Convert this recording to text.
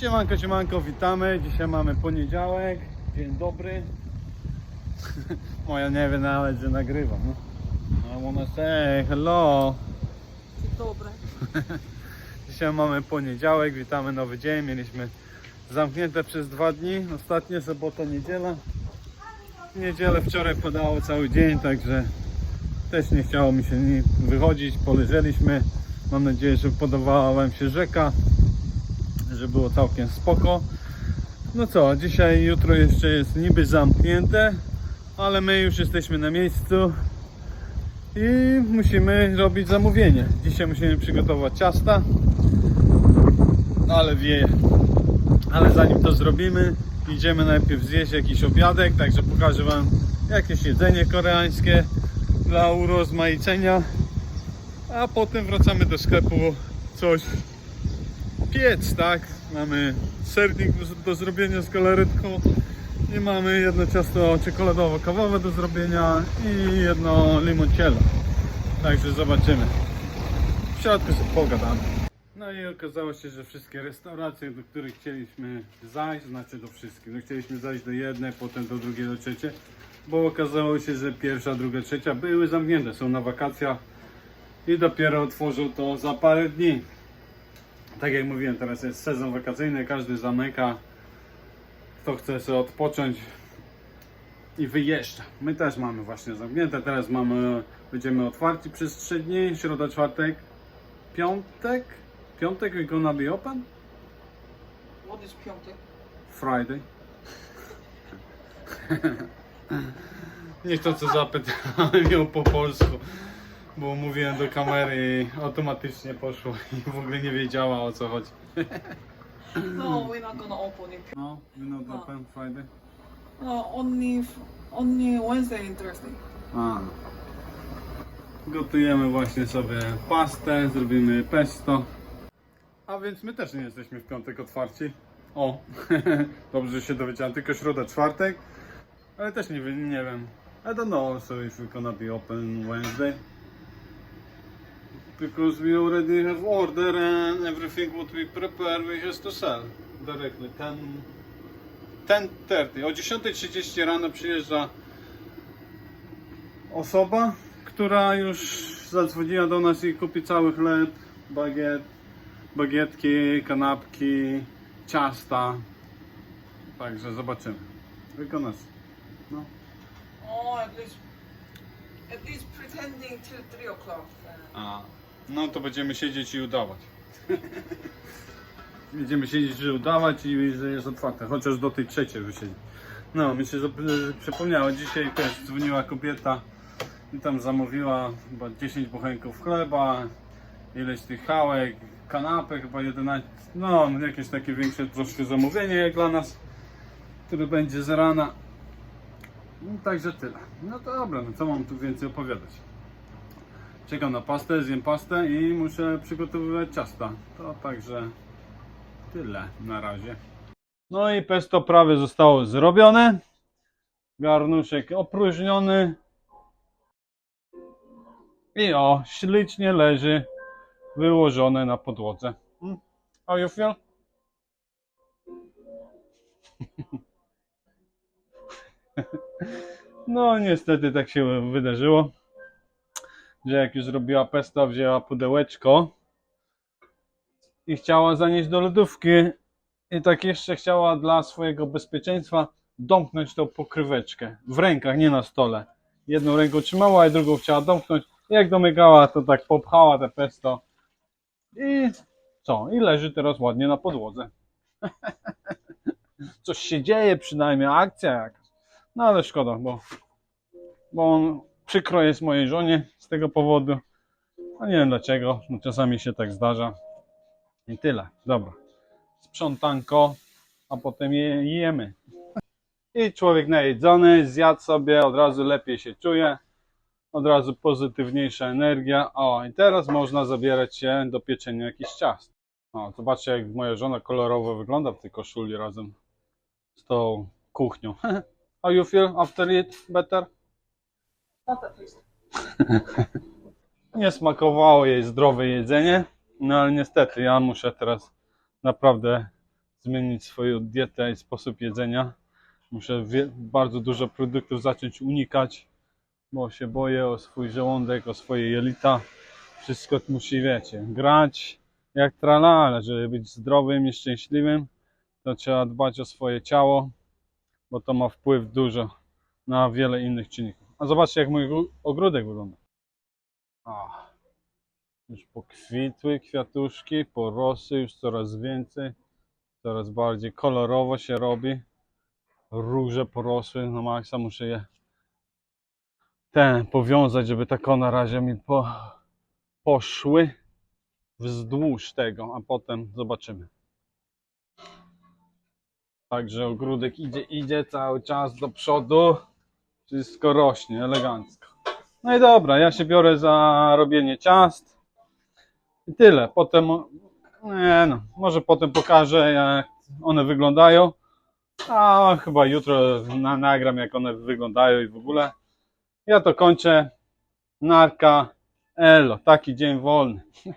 Siemanko, siemanko, witamy. Dzisiaj mamy poniedziałek. Dzień dobry. Moja nie wie nawet, że nagrywam. No. I wanna say hello. Dzień dobry. Dzisiaj mamy poniedziałek, witamy nowy dzień. Mieliśmy zamknięte przez dwa dni. Ostatnie sobota, niedziela. W niedzielę wczoraj padało cały dzień, także też nie chciało mi się wychodzić. Poleżeliśmy. Mam nadzieję, że podobała Wam się rzeka, że było całkiem spoko. No co, dzisiaj, jutro jeszcze jest niby zamknięte, ale my już jesteśmy na miejscu i musimy robić zamówienie. Dzisiaj musimy przygotować ciasta, ale wieje. Ale zanim to zrobimy, idziemy najpierw zjeść jakiś obiadek, także pokażę Wam jakieś jedzenie koreańskie dla urozmaicenia, a potem wracamy do sklepu coś piec, tak? Mamy sernik do, zrobienia z galaretką i mamy jedno ciasto czekoladowo-kawowe do zrobienia i jedno limoncello. Także zobaczymy. W środku sobie pogadamy. No i okazało się, że wszystkie restauracje, do których chcieliśmy zajść, znaczy do wszystkich, no chcieliśmy zajść do jednej, potem do drugiej, do trzeciej, bo okazało się, że pierwsza, druga, trzecia były zamknięte, są na wakacjach i dopiero otworzą to za parę dni. Tak jak mówiłem, teraz jest sezon wakacyjny, każdy zamyka, kto chce sobie odpocząć i wyjeżdża. My też mamy właśnie zamknięte, teraz mamy, będziemy otwarci przez 3 dni, środa, czwartek, piątek, piątek we gonna be open? What is piątek? Friday. Niech to co zapytałem ją po polsku, bo mówiłem do kamery i automatycznie poszło i w ogóle nie wiedziała o co chodzi. No, we're not gonna open it. No, you know No. open Friday? No, only, f- only Wednesday and Thursday. A. Gotujemy właśnie sobie pastę, zrobimy pesto. A więc my też nie jesteśmy w piątek otwarci. O, dobrze że się dowiedziałem, tylko środa, czwartek. Ale też nie, wiem- nie wiem. I don't know also if we're gonna be open Wednesday. Because we already have order and everything what we prepare we has to sell directly. 10, 10.30. O 10.30 rano przyjeżdża osoba, która już zadzwoniła do nas i kupi cały chleb, bagiet, bagietki, kanapki, ciasta. Także zobaczymy. Wykonasz. No. Oh, at least, at least pretending till 3 o'clock. A. No to będziemy siedzieć i udawać. będziemy siedzieć i udawać i że jest otwarte, chociaż do tej trzeciej wysiedzi. No, mi się zap- dzisiaj też dzwoniła kobieta i tam zamówiła chyba 10 bochenków chleba, ileś tych chałek, kanapek, chyba 11, no jakieś takie większe troszkę zamówienie jak dla nas, które będzie z rana. No, także tyle. No dobra, no co mam tu więcej opowiadać. Czekam na pastę, zjem pastę i muszę przygotowywać ciasta. To także tyle na razie. No i pesto prawie zostało zrobione. Garnuszek opróżniony. I o, ślicznie leży wyłożone na podłodze. Hmm? How you feel? No niestety tak się wydarzyło że jak już zrobiła pesto, wzięła pudełeczko i chciała zanieść do lodówki i tak jeszcze chciała dla swojego bezpieczeństwa domknąć tą pokryweczkę w rękach, nie na stole. Jedną ręką trzymała, a drugą chciała domknąć. I jak domykała, to tak popchała te pesto i co? I leży teraz ładnie na podłodze. Coś się dzieje przynajmniej, akcja jakaś. No ale szkoda, bo, bo on przykro jest mojej żonie z tego powodu. A nie wiem dlaczego, no czasami się tak zdarza. I tyle, dobra. Sprzątanko, a potem je, jemy. I człowiek najedzony, zjadł sobie, od razu lepiej się czuje, od razu pozytywniejsza energia. O, i teraz można zabierać się do pieczenia jakichś ciast. O, zobaczcie jak moja żona kolorowo wygląda w tej koszuli razem z tą kuchnią. How you feel after it? Better? Nie smakowało jej zdrowe jedzenie, no ale niestety ja muszę teraz naprawdę zmienić swoją dietę i sposób jedzenia. Muszę bardzo dużo produktów zacząć unikać, bo się boję o swój żołądek, o swoje jelita. Wszystko musi, wiecie, grać jak trala, ale żeby być zdrowym i szczęśliwym, to trzeba dbać o swoje ciało, bo to ma wpływ dużo na wiele innych czynników. A zobaczcie, jak mój ogródek wygląda. A, już pokwitły kwiatuszki, porosły już coraz więcej, coraz bardziej kolorowo się robi. Róże porosły na maksa, muszę je ten powiązać, żeby tak na razie mi po, poszły wzdłuż tego, a potem zobaczymy. Także ogródek idzie, idzie cały czas do przodu. Wszystko rośnie elegancko. No i dobra, ja się biorę za robienie ciast. I tyle. Potem, nie no, może potem pokażę jak one wyglądają. A chyba jutro na, nagram jak one wyglądają i w ogóle. Ja to kończę. Narka. Elo, taki dzień wolny.